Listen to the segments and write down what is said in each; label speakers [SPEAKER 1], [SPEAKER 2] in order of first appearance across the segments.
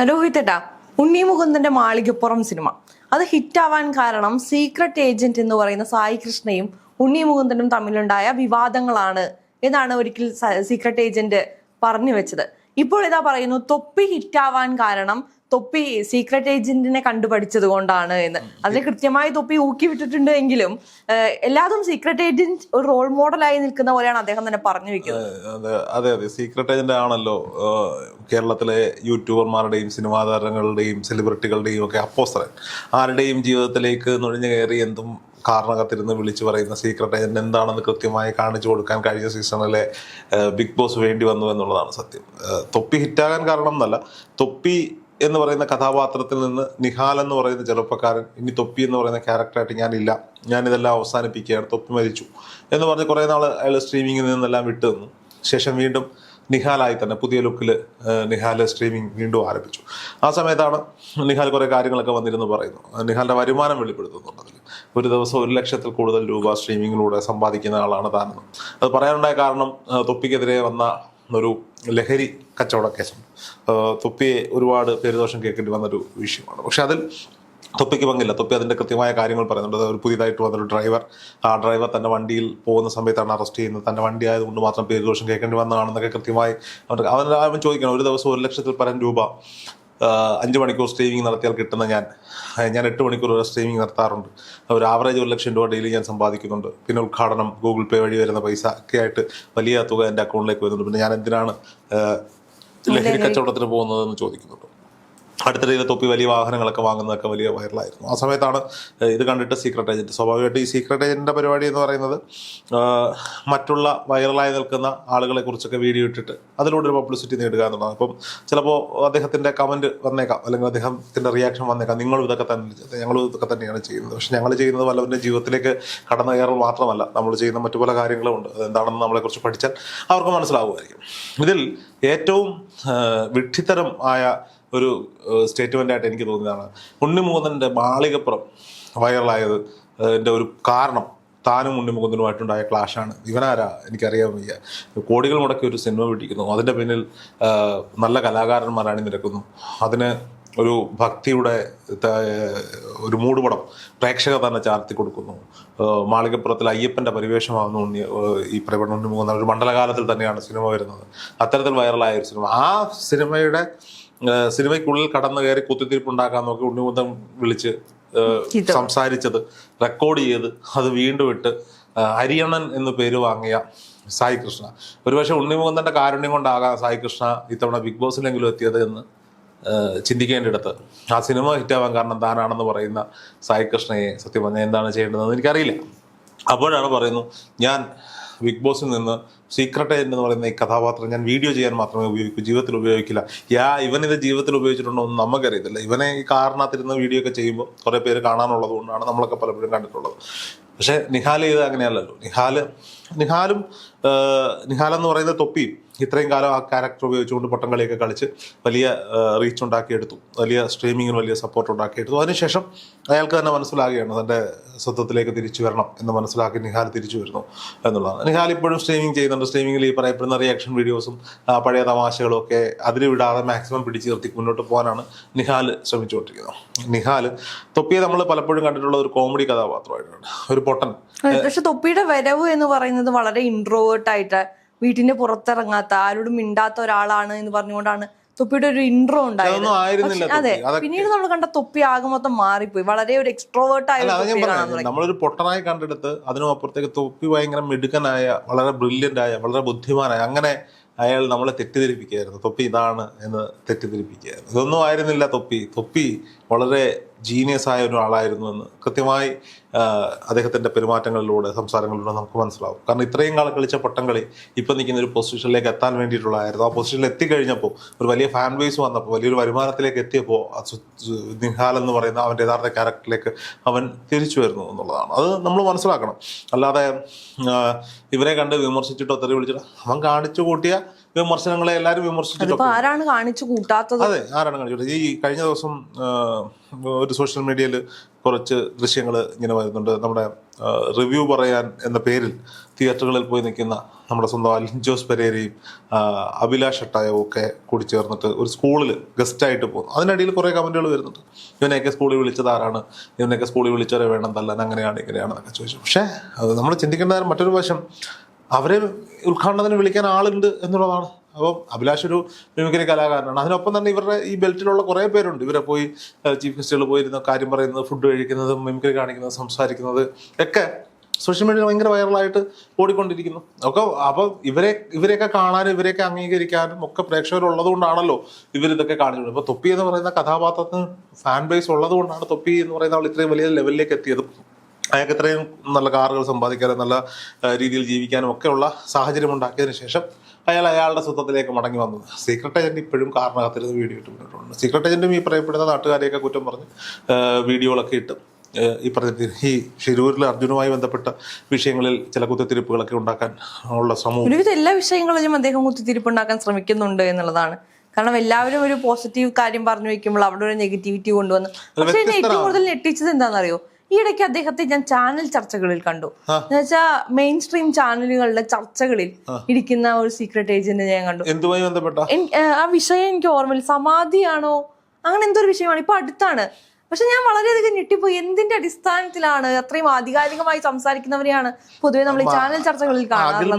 [SPEAKER 1] രോഹിത്തേട്ടാ ഉണ്ണി മുകുന്ദന്റെ Malikappuram cinema. അത് ഹിറ്റാവാൻ കാരണം secret agent എന്ന് പറയുന്ന സായി കൃഷ്ണയും ഉണ്ണി മുകുന്ദനും തമ്മിലുണ്ടായ വിവാദങ്ങളാണ് എന്നാണ് ഒരിക്കൽ സീക്രട്ട് ഏജന്റ് പറഞ്ഞു വെച്ചത്. ഇപ്പോൾ ഇതാ പറയുന്നു തൊപ്പി ഹിറ്റാവാൻ കാരണം തൊപ്പി സീക്രട്ട് ഏജന്റിനെ കണ്ടുപഠിച്ചത് കൊണ്ടാണ് എന്ന്. അതിന് കൃത്യമായി തൊപ്പി ഊക്കി വിട്ടിട്ടുണ്ട് എങ്കിലും എല്ലാതും സീക്രട്ട് ഏജന്റ് ഒരു റോൾ മോഡലായി നിൽക്കുന്ന പോലെയാണ് അദ്ദേഹം തന്നെ പറഞ്ഞു വെക്കുന്നത്.
[SPEAKER 2] അതെ അതെ സീക്രട്ട് ഏജന്റ് ആണല്ലോ കേരളത്തിലെ യൂട്യൂബർമാരുടെയും സിനിമാ താരങ്ങളുടെയും സെലിബ്രിറ്റികളുടെയും ഒക്കെ അപ്പോസ്റ്ററൻ ആരുടെയും ജീവിതത്തിലേക്ക് നുഴഞ്ഞു കയറി എന്തും കാരണകത്തിരുന്ന് വിളിച്ചു പറയുന്ന സീക്രട്ട് ഏജന്റ് എന്താണെന്ന് കൃത്യമായി കാണിച്ചു കൊടുക്കാൻ കഴിഞ്ഞ സീസണിലെ ബിഗ് ബോസ് വേണ്ടി വന്നു എന്നുള്ളതാണ് സത്യം. തൊപ്പി ഹിറ്റാകാൻ കാരണം എന്നല്ല. തൊപ്പി എന്ന് പറയുന്ന കഥാപാത്രത്തിൽ നിന്ന് നിഹാൽ എന്ന് പറയുന്ന ചെറുപ്പക്കാരൻ ഇനി തൊപ്പി എന്ന് പറയുന്ന ക്യാരക്ടറായിട്ട് ഞാനില്ല. ഞാനിതെല്ലാം അവസാനിപ്പിക്കുകയാണ്. തൊപ്പി മരിച്ചു എന്ന് പറഞ്ഞ് കുറേ നാൾ അയാൾ സ്ട്രീമിങ്ങിൽ നിന്നെല്ലാം വിട്ടു നിന്നു. ശേഷം വീണ്ടും നിഹാലായി തന്നെ പുതിയ ലുക്കിൽ നിഹാൽ സ്ട്രീമിംഗ് വീണ്ടും ആരംഭിച്ചു. ആ സമയത്താണ് നിഹാൽ കുറേ കാര്യങ്ങളൊക്കെ വന്നിരുന്നു പറയുന്നു നിഹാലിന്റെ വരുമാനം വെളിപ്പെടുത്തുന്നുണ്ട് അതിൽ ഒരു ദിവസം ഒരു ലക്ഷത്തിൽ കൂടുതൽ രൂപ സ്ട്രീമിങ്ങിലൂടെ സമ്പാദിക്കുന്ന ആളാണ് താനെന്ന്. അത് പറയാനുണ്ടായ കാരണം തൊപ്പിക്കെതിരെ വന്ന ഒരു ലഹരി കച്ചവട കേസുണ്ട് തൊപ്പിയെ ഒരുപാട് പേരുദോഷം കേൾക്കേണ്ടി വന്നൊരു വിഷയമാണ്. പക്ഷെ അതിൽ തൊപ്പിക്ക് പങ്കില്ല. തൊപ്പി അതിന്റെ കൃത്യമായ കാര്യങ്ങൾ പറയുന്നുണ്ട്. ഒരു പുതിയതായിട്ട് വന്നൊരു ഡ്രൈവർ ആ ഡ്രൈവർ തന്റെ വണ്ടിയിൽ പോകുന്ന സമയത്താണ് അറസ്റ്റ് ചെയ്യുന്നത്. തന്റെ വണ്ടി ആയതുകൊണ്ട് മാത്രം പേരുദോഷം കേൾക്കേണ്ടി വന്നതാണെന്നൊക്കെ കൃത്യമായി അവൻ അവൻ ചോദിക്കണം. ഒരു ദിവസം ഒരു ലക്ഷത്തിൽ പരം രൂപ അഞ്ച് മണിക്കൂർ സ്ട്രീമിംഗ് നടത്തിയാൽ കിട്ടുന്ന ഞാൻ ഞാൻ എട്ട് മണിക്കൂർ വരെ സ്ട്രീമിംഗ് നടത്താറുണ്ട്. ഒരു ആവറേജ് ഒരു ലക്ഷം രൂപ ഡെയിലി ഞാൻ സമ്പാദിക്കുന്നുണ്ട്. പിന്നെ ഉദ്ഘാടനം ഗൂഗിൾ പേ വഴി വരുന്ന പൈസ ഒക്കെ ആയിട്ട് വലിയ തുക എന്റെ അക്കൗണ്ടിലേക്ക് വരുന്നുണ്ട്. പിന്നെ ഞാൻ എന്തിനാണ് ലഹരി കച്ചവടത്തിന് പോകുന്നതെന്ന് ചോദിക്കുന്നുണ്ട്. അടുത്ത രീതിയിൽ തൊപ്പി വലിയ വാഹനങ്ങളൊക്കെ വാങ്ങുന്നതൊക്കെ വലിയ വൈറലായിരുന്നു. ആ സമയത്താണ് ഇത് കണ്ടിട്ട് സീക്രട്ട് ഏജന്റ് സ്വാഭാവികമായിട്ട് ഈ സീക്രട്ട് ഏജന്റിന്റെ പരിപാടി എന്ന് പറയുന്നത് മറ്റുള്ള വൈറലായി നിൽക്കുന്ന ആളുകളെ കുറിച്ചൊക്കെ വീഡിയോ ഇട്ടിട്ട് അതിലൂടെ ഒരു പബ്ലിസിറ്റി നേടുക എന്നുള്ളതാണ്. അപ്പം ചിലപ്പോൾ അദ്ദേഹത്തിന്റെ കമന്റ് വന്നേക്കാം അല്ലെങ്കിൽ അദ്ദേഹത്തിന്റെ റിയാക്ഷൻ വന്നേക്കാം. നിങ്ങളും ഇതൊക്കെ തന്നെ ഞങ്ങളും ഇതൊക്കെ തന്നെയാണ് ചെയ്യുന്നത്. പക്ഷേ ഞങ്ങൾ ചെയ്യുന്നത് വല്ലവന്റെ ജീവിതത്തിലേക്ക് കടന്നു കയറൽ മാത്രമല്ല. നമ്മൾ ചെയ്യുന്ന മറ്റു പല കാര്യങ്ങളും ഉണ്ട്. അതെന്താണെന്ന് നമ്മളെ കുറിച്ച് പഠിച്ചാൽ അവർക്ക് മനസ്സിലാവുമായിരിക്കും. ഇതിൽ ഏറ്റവും വിഡ്ഢിത്തരം ആയ ഒരു സ്റ്റേറ്റ്മെന്റ് ആയിട്ട് എനിക്ക് തോന്നിയതാണ്. ഉണ്ണിമുകുന്ദന്റെ മാളികപ്പുറം വൈറലായത് എന്റെ ഒരു കാരണം താനും ഉണ്ണിമുകുന്ദനുമായിട്ടുണ്ടായ ക്ലാഷാണ്. ഇവനാരാ? എനിക്കറിയാൻ വയ്യ. കോടികൾ മുടക്കി ഒരു സിനിമ പിടിക്കുന്നു. അതിന്റെ പിന്നിൽ നല്ല കലാകാരന്മാരാണ് നിരക്കുന്നു. അതിന് ഒരു ഭക്തിയുടെ ഒരു മൂടുപടം പ്രേക്ഷകർ തന്നെ ചാർത്തി കൊടുക്കുന്നു. മാളികപ്പുറത്തിൽ അയ്യപ്പന്റെ പരിവേഷമാകുന്നു ഉണ്ണി ഈ പ്രവണ ഉണ്ണിമുകുന്ദൻ ഒരു മണ്ഡലകാലത്തിൽ തന്നെയാണ് സിനിമ വരുന്നത്. അത്തരത്തിൽ വൈറലായ ഒരു സിനിമ. ആ സിനിമയുടെ സിനിമയ്ക്കുള്ളിൽ കടന്നു കയറി കുത്തിത്തിരിപ്പുണ്ടാക്കാൻ നോക്കി ഉണ്ണിമുന്തം വിളിച്ച് സംസാരിച്ചത് റെക്കോർഡ് ചെയ്ത് അത് വീണ്ടും ഇട്ട് ഹരിയണ്ണൻ എന്ന് പേര് വാങ്ങിയ സായി കൃഷ്ണ. ഒരുപക്ഷെ ഉണ്ണിമുകുന്ദന്റെ കാരുണ്യം കൊണ്ടാകാം സായി കൃഷ്ണ ഇത്തവണ ബിഗ് ബോസിലെങ്കിലും എത്തിയത് എന്ന് ചിന്തിക്കേണ്ടിടത്ത്. ആ സിനിമ ഹിറ്റാവാൻ കാരണം താനാണെന്ന് പറയുന്ന സായി കൃഷ്ണയെ സത്യം പറഞ്ഞാൽ എന്താണ് ചെയ്യേണ്ടതെന്ന് എനിക്കറിയില്ല. അപ്പോഴാണ് പറയുന്നു ഞാൻ ബിഗ് ബോസിൽ നിന്ന് സീക്രട്ട് എന്ന് പറയുന്ന ഈ കഥാപാത്രം ഞാൻ വീഡിയോ ചെയ്യാൻ മാത്രമേ ഉപയോഗിക്കൂ ജീവിതത്തിൽ ഉപയോഗിക്കില്ല. യാ ഇവനിത് ഇത് ജീവിതത്തിൽ ഉപയോഗിച്ചിട്ടുണ്ടോ എന്ന് നമുക്കറിയത്തില്ല. ഇവനെ ഈ കാറിനകത്തിരുന്ന് വീഡിയോ ഒക്കെ ചെയ്യുമ്പോൾ കുറേ പേര് കാണാനുള്ളത് കൊണ്ടാണ് നമ്മളൊക്കെ പലപ്പോഴും കണ്ടിട്ടുള്ളത്. പക്ഷെ നിഹാൽ ചെയ്ത് അങ്ങനെയല്ലല്ലോ. നിഹാൽ നിഹാലും നിഹാലെന്ന് പറയുന്ന തൊപ്പിയും. ഇത്രയും കാലം ആ ക്യാരക്ടർ ഉപയോഗിച്ചുകൊണ്ട് പൊട്ടംകളിയൊക്കെ കളിച്ച് വലിയ റീച്ച് ഉണ്ടാക്കിയെടുത്തു. വലിയ സ്ട്രീമിങ്ങിന് വലിയ സപ്പോർട്ട് ഉണ്ടാക്കിയെടുത്തു. അതിനുശേഷം അയാൾക്ക് തന്നെ മനസ്സിലാകുകയാണ് തന്റെ സ്വത്വത്തിലേക്ക് തിരിച്ചു വരണം എന്ന് മനസ്സിലാക്കി നിഹാൽ തിരിച്ചു വരുന്നു എന്നുള്ളതാണ്. നിഹാൽ ഇപ്പോഴും സ്ട്രീമിംഗ് ചെയ്യുന്നുണ്ട്. സ്ട്രീമിങ്ങിൽ ഈ പറയപ്പെടുന്ന റിയാക്ഷൻ വീഡിയോസും പഴയ തമാശകളും ഒക്കെ അതിന് വിടാതെ മാക്സിമം പിടിച്ചു നിർത്തി മുന്നോട്ട് പോകാനാണ് നിഹാൽ ശ്രമിച്ചുകൊണ്ടിരിക്കുന്നത്. നിഹാൽ തൊപ്പിയെ നമ്മൾ പലപ്പോഴും കണ്ടിട്ടുള്ള ഒരു കോമഡി കഥാപാത്രമായിട്ടാണ്. ഒരു പൊട്ടൻ.
[SPEAKER 1] പക്ഷെ തൊപ്പിയുടെ വരവ് എന്ന് പറയുന്നത് വളരെ ഇൻട്രോവേർട്ട് ആയിട്ട് വീട്ടിന്റെ പുറത്തിറങ്ങാത്ത ആരോടും മിണ്ടാത്ത ഒരാളാണ് എന്ന് പറഞ്ഞുകൊണ്ടാണ് തൊപ്പിയുടെ ഒരു ഇൻട്രോ ഉണ്ടായത്.
[SPEAKER 2] അതൊന്നും
[SPEAKER 1] അതെ. പിന്നീട് നമ്മൾ കണ്ട തൊപ്പി ആകെ മൊത്തം മാറിപ്പോയി. വളരെ ഒരു എക്സ്ട്രോവേർട്ട് ആയ
[SPEAKER 2] നമ്മളൊരു പൊട്ടനായി കണ്ടെടുത്ത് അതിനും അപ്പുറത്തേക്ക് തൊപ്പി ഭയങ്കര മിടുക്കനായ വളരെ ബ്രില്യന്റ് ആയ വളരെ ബുദ്ധിമാനായ അങ്ങനെ അയാൾ നമ്മളെ തെറ്റിദ്ധരിപ്പിക്കുകയായിരുന്നു. തൊപ്പി ഇതാണ് എന്ന് തെറ്റിദ്ധരിപ്പിക്കുകയായിരുന്നു. ഇതൊന്നും ആയിരുന്നില്ല തൊപ്പി. തൊപ്പി വളരെ ജീനിയസ് ആയ ഒരാളായിരുന്നു എന്ന് കൃത്യമായി അദ്ദേഹത്തിന്റെ പെരുമാറ്റങ്ങളിലൂടെ സംസാരങ്ങളിലൂടെ നമുക്ക് മനസ്സിലാവും. കാരണം ഇത്രയും കാലം കളിച്ച പൊട്ടം കളി ഇപ്പം നിൽക്കുന്ന ഒരു പൊസിഷനിലേക്ക് എത്താൻ വേണ്ടിയിട്ടുള്ളതായിരുന്നു. ആ പൊസിഷനിൽ എത്തിക്കഴിഞ്ഞപ്പോൾ ഒരു വലിയ ഫാൻ ബേസ് വന്നപ്പോൾ വലിയൊരു വരുമാനത്തിലേക്ക് എത്തിയപ്പോൾ നിഹാൽ എന്ന് പറയുന്ന അവന്റെ യഥാർത്ഥ ക്യാരക്ടറിലേക്ക് അവൻ തിരിച്ചു വരുന്നു എന്നുള്ളതാണ്. അത് നമ്മൾ മനസ്സിലാക്കണം. അല്ലാതെ ഇവരെ കണ്ട് വിമർശിച്ചിട്ടോ തെറി വിളിച്ചിട്ടോ അവൻ കാണിച്ചു കൂട്ടിയ വിമർശനങ്ങളെ എല്ലാവരും
[SPEAKER 1] വിമർശിച്ചു ആരാണ് കാണിച്ചു കൂട്ടാത്തത്?
[SPEAKER 2] അതെ ആരാണ് കാണിച്ചത്? ഈ കഴിഞ്ഞ ദിവസം ഒരു സോഷ്യൽ മീഡിയയിൽ കുറച്ച് ദൃശ്യങ്ങൾ ഇങ്ങനെ വരുന്നുണ്ട്. നമ്മുടെ റിവ്യൂ പറയാൻ എന്ന പേരിൽ തിയേറ്ററുകളിൽ പോയി നിൽക്കുന്ന നമ്മുടെ സ്വന്തം അലിൻ ജോസ് പെരേരയും അഭിലാഷ് അട്ടായവും ഒക്കെ കൂടി ചേർന്നിട്ട് ഒരു സ്കൂളിൽ ഗസ്റ്റായിട്ട് പോകുന്നു. അതിനിടയിൽ കുറേ കമന്റുകൾ വരുന്നുണ്ട്. ഇവനെയൊക്കെ സ്കൂളിൽ വിളിച്ചത് ആരാണ്? ഇവനെയൊക്കെ സ്കൂളിൽ വിളിച്ചവരെ വേണം തല്ലാൻ അങ്ങനെയാണ് ഇങ്ങനെയാണെന്നൊക്കെ ചോദിച്ചു. പക്ഷേ അത് നമ്മൾ ചിന്തിക്കേണ്ട മറ്റൊരു വശം അവരെ ഉദ്ഘാടനത്തിന് വിളിക്കാൻ ആളുണ്ട് എന്നുള്ളതാണ്. അപ്പം അഭിലാഷ് ഒരു മിമിക്രി കലാകാരനാണ്. അതിനൊപ്പം തന്നെ ഇവരുടെ ഈ ബെൽറ്റിലുള്ള കുറേ പേരുണ്ട്. ഇവരെ പോയി ചീഫ് ഗസ്റ്റുകൾ പോയിരുന്ന കാര്യം പറയുന്നത് ഫുഡ് കഴിക്കുന്നത് മിമിക്രി കാണിക്കുന്നത് സംസാരിക്കുന്നത് ഒക്കെ സോഷ്യൽ മീഡിയയിൽ ഭയങ്കര വൈറലായിട്ട് ഓടിക്കൊണ്ടിരിക്കുന്നു. ഒക്കെ അപ്പോൾ ഇവരെ ഇവരെയൊക്കെ കാണാനും ഇവരെയൊക്കെ അംഗീകരിക്കാനും ഒക്കെ പ്രേക്ഷകരുള്ളത് കൊണ്ടാണല്ലോ ഇവരിതൊക്കെ കാണിക്കുന്നത്. ഇപ്പോൾ തൊപ്പി എന്ന് പറയുന്ന കഥാപാത്രത്തിന് ഫാൻ ബേസ് ഉള്ളത് കൊണ്ടാണ് തൊപ്പി എന്ന് പറയുന്ന ആൾ ഇത്രയും വലിയ ലെവലിലേക്ക് എത്തിയത്. അയാൾക്ക് ഇത്രയും നല്ല കാറുകൾ സമ്പാദിക്കാനും നല്ല രീതിയിൽ ജീവിക്കാനും ഒക്കെയുള്ള സാഹചര്യം ഉണ്ടാക്കിയതിന് ശേഷം അയാൾ അയാളുടെ സ്വത്വത്തിലേക്ക് മടങ്ങി വന്നത് സീക്രട്ട് ഏജന്റ് ഇപ്പോഴും കാറിനകത്തിരുന്ന് വീഡിയോ ഇട്ട് മുന്നോട്ടുണ്ട് സീക്രട്ട് ഏജന്റും ഈ പറയപ്പെടുന്ന നാട്ടുകാരെയൊക്കെ കുറ്റം പറഞ്ഞ് വീഡിയോകളൊക്കെ ഇട്ട് ഈ പറഞ്ഞ ഈ ഷിരൂരിലെ അർജുനുമായി ബന്ധപ്പെട്ട വിഷയങ്ങളിൽ ചില കുത്തിത്തിരിപ്പുകളൊക്കെ ഉണ്ടാക്കാൻ ഉള്ള
[SPEAKER 1] ഒരുവിധ എല്ലാ വിഷയങ്ങളിലും അദ്ദേഹം കുത്തിത്തിരിപ്പ് ഉണ്ടാക്കാൻ ശ്രമിക്കുന്നുണ്ട് എന്നുള്ളതാണ്. കാരണം എല്ലാവരും ഒരു പോസിറ്റീവ് കാര്യം പറഞ്ഞു വെക്കുമ്പോൾ അവിടെ ഒരു നെഗറ്റിവിറ്റി കൊണ്ടുവന്നു. പക്ഷേ എന്നെ ഏറ്റവും കൂടുതൽ ഞെട്ടിച്ചത് എന്താണെന്നറിയോ? ഈ ഇടയ്ക്ക് അദ്ദേഹത്തെ ഞാൻ ചാനൽ ചർച്ചകളിൽ കണ്ടു. എന്നുവെച്ചാൽ മെയിൻ സ്ട്രീം ചാനലുകളുടെ ചർച്ചകളിൽ ഇരിക്കുന്ന ഒരു സീക്രട്ട് ഏജന്റ് ഞാൻ കണ്ടു.
[SPEAKER 2] എന്തുമായി ബന്ധപ്പെട്ട?
[SPEAKER 1] ആ വിഷയം എനിക്ക് ഓർമ്മയില്ല. സമാധിയാണോ? അങ്ങനെ എന്തോ ഒരു വിഷയമാണ്. ഇപ്പൊ അടുത്താണ്. പക്ഷെ ഞാൻ വളരെയധികം ഞെട്ടിപ്പോയി. എന്തിന്റെ അടിസ്ഥാനത്തിലാണ് അത്രയും ആധികാരികമായി സംസാരിക്കുന്നവരെയാണ് പൊതുവെ നമ്മൾ ഈ ചാനൽ ചർച്ചകളിൽ കാണാറുള്ളത്?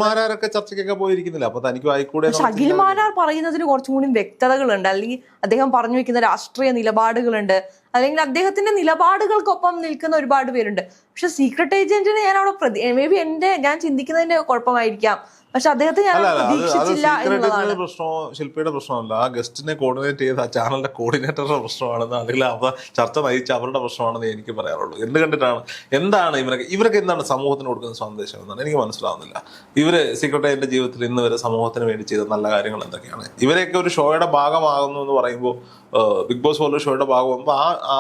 [SPEAKER 1] അഖിൽമാരാർ പറയുന്നതിന് കുറച്ചും കൂടി വ്യക്തതകളുണ്ട്. അല്ലെങ്കിൽ അദ്ദേഹം പറഞ്ഞു വെക്കുന്ന രാഷ്ട്രീയ നിലപാടുകളുണ്ട്. അല്ലെങ്കിൽ അദ്ദേഹത്തിന്റെ നിലപാടുകൾക്കൊപ്പം നിൽക്കുന്ന ഒരുപാട് പേരുണ്ട്. പക്ഷെ സീക്രട്ട് ഏജന്റിനെ ഞാൻ അവിടെ പ്രതി മേ ബി എന്റെ ഞാൻ ചിന്തിക്കുന്നതിന്റെ കുഴപ്പമായിരിക്കാം. പക്ഷെ അദ്ദേഹത്തെ ഞാൻ പ്രതീക്ഷിച്ചില്ല എന്നുള്ളതാണ്.
[SPEAKER 2] പ്രശ്നമോ ശില്പിയുടെ പ്രശ്നമല്ല. ആ ഗസ്റ്റിനെ കോർഡിനേറ്റ് ചെയ്ത ആ ചാനലിന്റെ കോർഡിനേറ്ററുടെ പ്രശ്നമാണെന്ന് അല്ലെങ്കിൽ അവർ ചർച്ച നയിച്ച അവരുടെ പ്രശ്നമാണെന്ന് എനിക്ക് പറയാറുള്ളൂ എന്ത് കണ്ടിട്ടാണ് എന്താണ് ഇവരൊക്കെ ഇവരൊക്കെ എന്താണ് സമൂഹത്തിന് കൊടുക്കുന്ന സന്ദേശം എന്നാണ് എനിക്ക് മനസ്സിലാവുന്നില്ല. ഇവർ സീക്രട്ട് എന്റെ ജീവിതത്തിൽ ഇന്ന് വരെ സമൂഹത്തിന് വേണ്ടി ചെയ്ത നല്ല കാര്യങ്ങൾ എന്തൊക്കെയാണ്? ഇവരെയൊക്കെ ഒരു ഷോയുടെ ഭാഗമാകുന്നു എന്ന് പറയുമ്പോൾ ബിഗ് ബോസ് പോലുള്ള ഷോയുടെ ഭാഗമാകുമ്പോൾ ആ ആ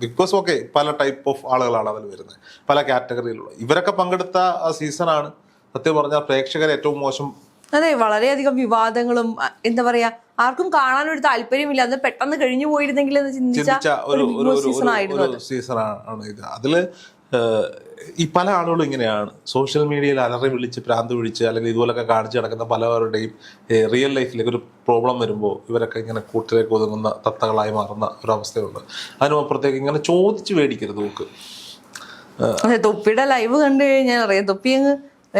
[SPEAKER 2] ബിഗ് ബോസ് ഒക്കെ പല ടൈപ്പ് ഓഫ് ആളുകളാണ് അതിൽ വരുന്നത്. പല കാറ്റഗറിയിലുള്ള ഇവരൊക്കെ പങ്കെടുത്ത ആ സീസണാണ് സത്യം പറഞ്ഞാൽ പ്രേക്ഷകർ ഏറ്റവും മോശം.
[SPEAKER 1] അതെ വളരെയധികം വിവാദങ്ങളും എന്താ പറയാ ആർക്കും കാണാൻ ഒരു താല്പര്യമില്ല. അത് പെട്ടെന്ന് കഴിഞ്ഞു പോയിരുന്നെങ്കിൽ എന്ന് ചിന്തിച്ച
[SPEAKER 2] ഒരു
[SPEAKER 1] സീസൺ ആയിരുന്നു
[SPEAKER 2] സീസൺ ആണ് ഇത്. അതിൽ ഈ പല ആളുകളും ഇങ്ങനെയാണ്. സോഷ്യൽ മീഡിയയിൽ അലറി വിളിച്ച് പ്രാന്ത് വിളിച്ച് അല്ലെങ്കിൽ ഇതുപോലൊക്കെ കാണിച്ച് നടക്കുന്ന പലവരുടെയും റിയൽ ലൈഫിലേക്ക് ഒരു പ്രോബ്ലം വരുമ്പോൾ ഇവരൊക്കെ ഇങ്ങനെ കൂട്ടിലേക്ക് ഒതുങ്ങുന്ന തത്തകളായി മാറുന്ന ഒരവസ്ഥയുണ്ട്. അതിനും അപ്പുറത്തേക്ക് ഇങ്ങനെ ചോദിച്ച് മേടിക്കരുത് നോക്ക്
[SPEAKER 1] അതെ തൊപ്പിയുടെ ലൈവ് കണ്ടു കഴിഞ്ഞാൽ അറിയാം. തൊപ്പി അങ്ങ്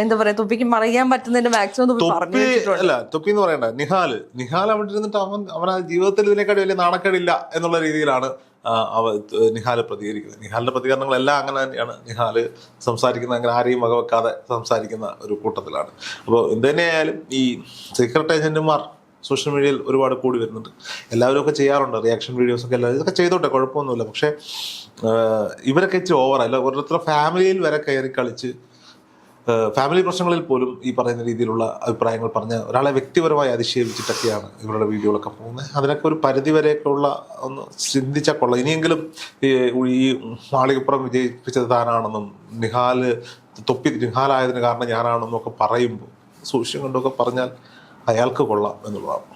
[SPEAKER 1] എന്താ പറയാ തൊപ്പിക്ക് മറിയാൻ പറ്റുന്നതിന്റെ മാക്സിമം തൊപ്പി പറഞ്ഞു
[SPEAKER 2] അല്ല തൊപ്പി എന്ന് പറയണ്ട. നിഹാൽ. നിഹാൽ അവിടെ ഇരുന്നിട്ട് അവൻ അവൻ ജീവിതത്തിൽ ഇതിനെക്കാട്ടി വലിയ നാണക്കേടില്ല എന്നുള്ള രീതിയിലാണ് അവ നിഹാൽ പ്രതികരിക്കുന്നത്. നിഹാലിന്റെ പ്രതികരണങ്ങളെല്ലാം അങ്ങനെ തന്നെയാണ്. നിഹാൽ സംസാരിക്കുന്ന അങ്ങനെ ആരെയും വകവെക്കാതെ സംസാരിക്കുന്ന ഒരു കൂട്ടത്തിലാണ്. അപ്പോൾ എന്ത് തന്നെയായാലും ഈ സീക്രട്ട് ഏജന്റുമാർ സോഷ്യൽ മീഡിയയിൽ ഒരുപാട് കൂടി വരുന്നുണ്ട്. എല്ലാവരും ഒക്കെ ചെയ്യാറുണ്ട്. റിയാക്ഷൻ വീഡിയോസ് ഒക്കെ എല്ലാവരും ഇതൊക്കെ ചെയ്തോട്ടെ കുഴപ്പമൊന്നുമില്ല. പക്ഷേ ഇവരൊക്കെ ഇച്ചിരി ഓവറല്ല ഓരോരുത്തരുടെ ഫാമിലിയിൽ വരെ കയറി കളിച്ച് ഫാമിലി പ്രശ്നങ്ങളിൽ പോലും ഈ പറയുന്ന രീതിയിലുള്ള അഭിപ്രായങ്ങൾ പറഞ്ഞ് ഒരാളെ വ്യക്തിപരമായി അതിശയിപ്പിച്ചിട്ടൊക്കെയാണ് ഇവരുടെ വീഡിയോകളൊക്കെ പോകുന്നത്. അതിനൊക്കെ ഒരു പരിധി വരെയൊക്കെയുള്ള ഒന്ന് ചിന്തിച്ചാൽ കൊള്ളാം. ഇനിയെങ്കിലും ഈ ഈ മാളികപ്പുറം വിജയിപ്പിച്ചത് താനാണെന്നും നിഹാൽ തൊപ്പി നിഹാലായതിന് കാരണം ഞാനാണെന്നും ഒക്കെ പറയുമ്പോൾ സൂക്ഷ്യം കൊണ്ടൊക്കെ പറഞ്ഞാൽ അയാൾക്ക് കൊള്ളാം എന്നുള്ളതാണ്.